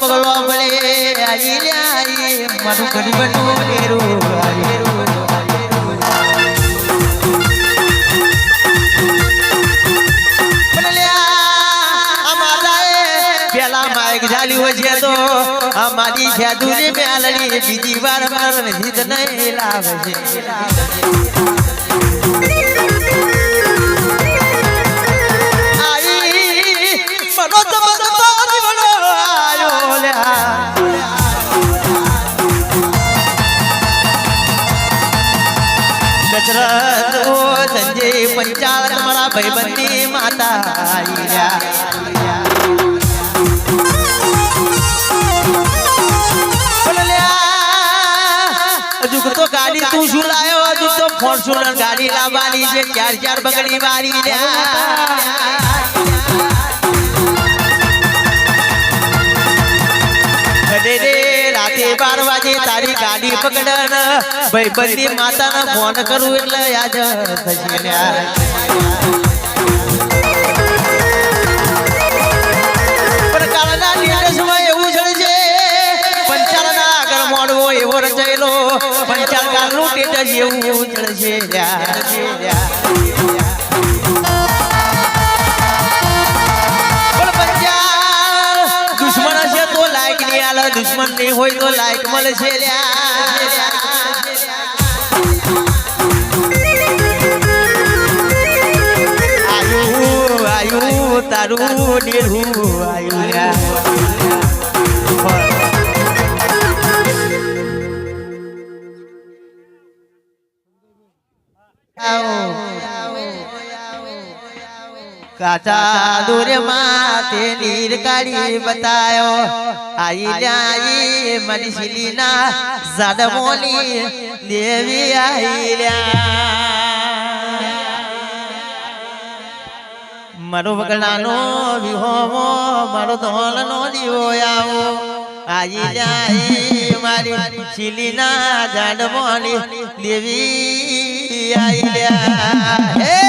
પગલો મળે આઈ રે આઈ મારું ગરીબનું પણ લ્યા, અમારા જાદુની મેલડી વાર નહીં લાવે તમારા ભાઈબંધી માતા આઈ રહ્યા. બોલો લ્યા, હજુ તો ગાડી તું શું લાયો હજુ તો ફોર્ચ્યુનર લાવવાની છે ચાર ચાર બગડી વાળી ગાડી પકડન ભાઈ બંદી માતાને ફોન કરું એટલે યાદ થશે. પણ કાળના દિવસમાં એવું જણ છે પંચાલના આગળ મોડવો એવો રચાયેલો પંચાલ કાળનું ટેટસ એવું જણ લ્યા. આલે દુશ્મન નહીં હોય તો લાઈક મળે છે લ્યા. આયુ આયુ, તારું ડેરું આયુ લ્યા કાચા દૂર માથે નીર કાઢી બતાયો. આઈ લ્યાઈ મારી શીલીના ઝાડમોની દેવી આઈ લ્યા મારો વગડાનો વિહોમો મારો ધોલનો દીવો આવો. આઈ લ્યાઈ મારી શીલીના ઝાડમોની દેવી આઈ લ્યા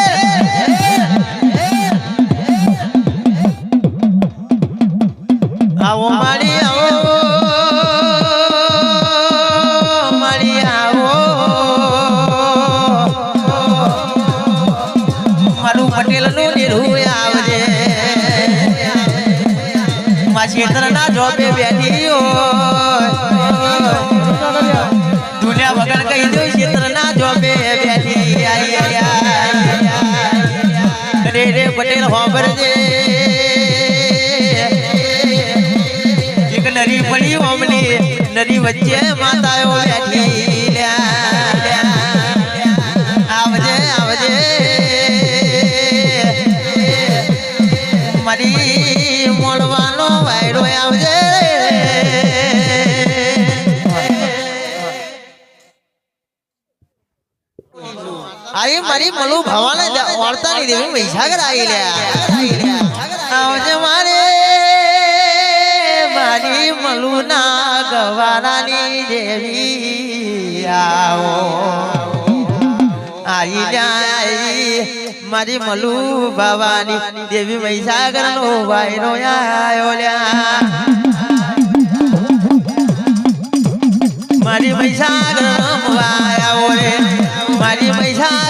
આવો મારી આવો મારી આવો. મારું પટેલનું નિરું આવજે. મા ક્ષેત્ર ના જોબે બેઠી હોય. દુનિયા વગર કહી દઉં ક્ષેત્ર જોબે બેઠી આઈ રે રે નરી વચ્ચે માતાઓ આવજે આવજે. મારી મળવાનો વાયરો આવજે. આઈ મારી મલુ ભવાને ઓળતા નહીં દેવું મહીસાગર આવી લ્યા. આવજે મારે. મારી મલુના ગવારાની દેવી આવો. આવી જાય મારી મલુ ભવાની દેવી મહીસાગર નો વાયરો આયો લ્યા. મારી મહીસાગર મારી મહીસાગર